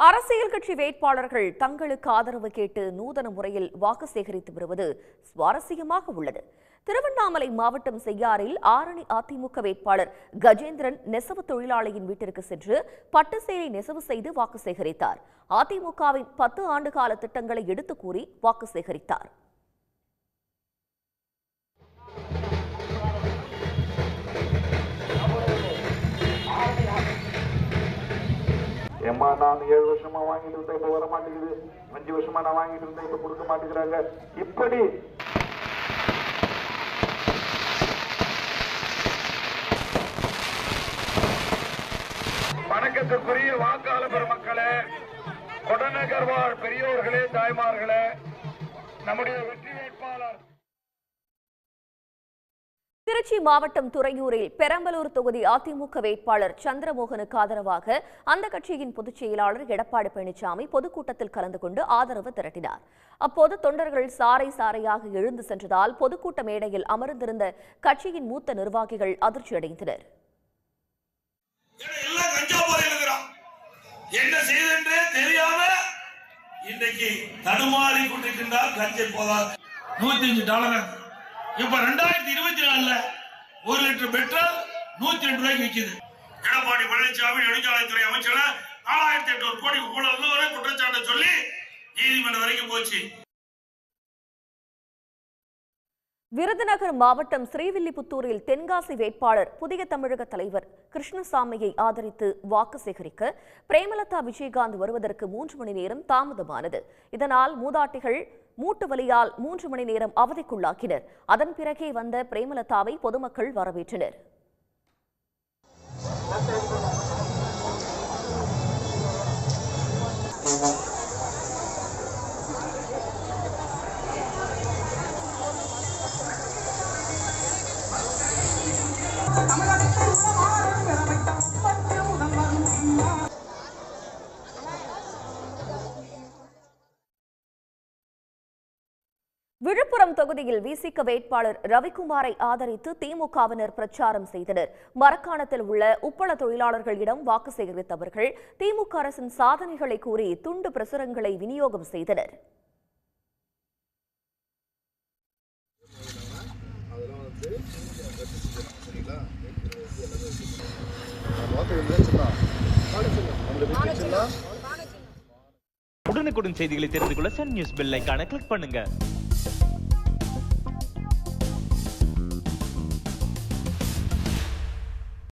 அரசியல் கட்சி வேட்பாளர்கள் தங்களுக்கு ஆதரவு கேட்டு நூதன முறையில் வாக்கு சேகரித்து வருவது சுவாரஸ்யமாக உள்ளது. திருவண்ணாமலை மாவட்டம் செய்யாறில் ஆரணி அதிமுக வேட்பாளர் கஜேந்திரன் நெசவு தொழிலாளியின் வீட்டிற்கு சென்று பட்டு சேலை நெசவு செய்து வாக்கு சேகரித்தார். அதிமுகவின் பத்து ஆண்டுகால திட்டங்களை எடுத்துக் கூறி வாக்கு சேகரித்தார். அம்மா நான் ஏழு வருஷமா வாங்கிட்டு இருந்தேன் இப்ப வர மாட்டேங்குது அஞ்சு வருஷமா நான் வாங்கிட்டு இருந்தேன் இப்ப கொடுக்க மாட்டேங்கிறாங்க. இப்படி. வணக்கத்துக்குரிய வாக்காளர் பெருமக்களே கொடநகர் வாழ் பெரியோர்களே தாய்மார்களே நம்முடைய வெற்றி திருச்சி மாவட்டம் துறையூரில் பெரம்பலூர் தொகுதி அதிமுக வேட்பாளர் சந்திரமோகனுக்கு ஆதரவாக அந்த கட்சியின் பொதுச் செயலாளர் எடப்பாடி பழனிசாமி பொதுக்கூட்டத்தில் கலந்து கொண்டு ஆதரவு திரட்டினார். அப்போது தொண்டர்கள் சாறை சாறையாக எழுந்து சென்றதால் பொதுக்கூட்ட மேடையில் அமர்ந்திருந்த கட்சியின் மூத்த நிர்வாகிகள் அதிர்ச்சியடைந்தனர் என்ன செய்தென்றே தெரியாம தடுமாறி கொண்டிருக்கின்றார் கஞ்சை போதா நூத்தி அஞ்சு டாலர். இப்ப ரெண்டாயிரத்தி இருபத்தி நாலுல ஒரு லிட்டர் பெட்ரோல் நூத்தி ரெண்டு ரூபாய்க்கு விற்குது எடப்பாடி பழனிசாமி நெடுஞ்சாலைத்துறை அமைச்சர் நாலாயிரத்தி எட்நூறு கோடி ஊழல் வரை குற்றச்சாட்டை சொல்லி நீதிமன்றம் வரைக்கும் போச்சு. விருதுநகர் மாவட்டம் ஸ்ரீவில்லிபுத்தூரில் தென்காசி வேட்பாளர் புதிய தமிழக தலைவர் கிருஷ்ணசாமியை ஆதரித்து வாக்கு சேகரிக்க பிரேமலதா விஜயகாந்த் வருவதற்கு மூன்று மணி நேரம் தாமதமானது. இதனால் மூதாட்டிகள் மூட்டு வலியால் மூன்று மணி நேரம் அவதிக்குள்ளாக்கினர். அதன் பிறகே வந்த பிரேமலதாவை பொதுமக்கள் வரவேற்றனர். விழுப்புரம் தொகுதியில் விசிக வேட்பாளர் ரவிக்குமாரை ஆதரித்து திமுகவினர் பிரச்சாரம் செய்தனர். மரக்காணத்தில் உள்ள உப்பள தொழிலாளர்களிடம் வாக்கு சேகரித்தவர்கள் திமுக அரசின் சாதனைகளை கூறி துண்டு பிரசுரங்களை விநியோகம் செய்தனர். உடனுக்குடன் செய்திகளை தெரிந்து கொள்ள சன் நியூஸ் பெல் ஐக்கான கிளிக் பண்ணுங்க. Thank you.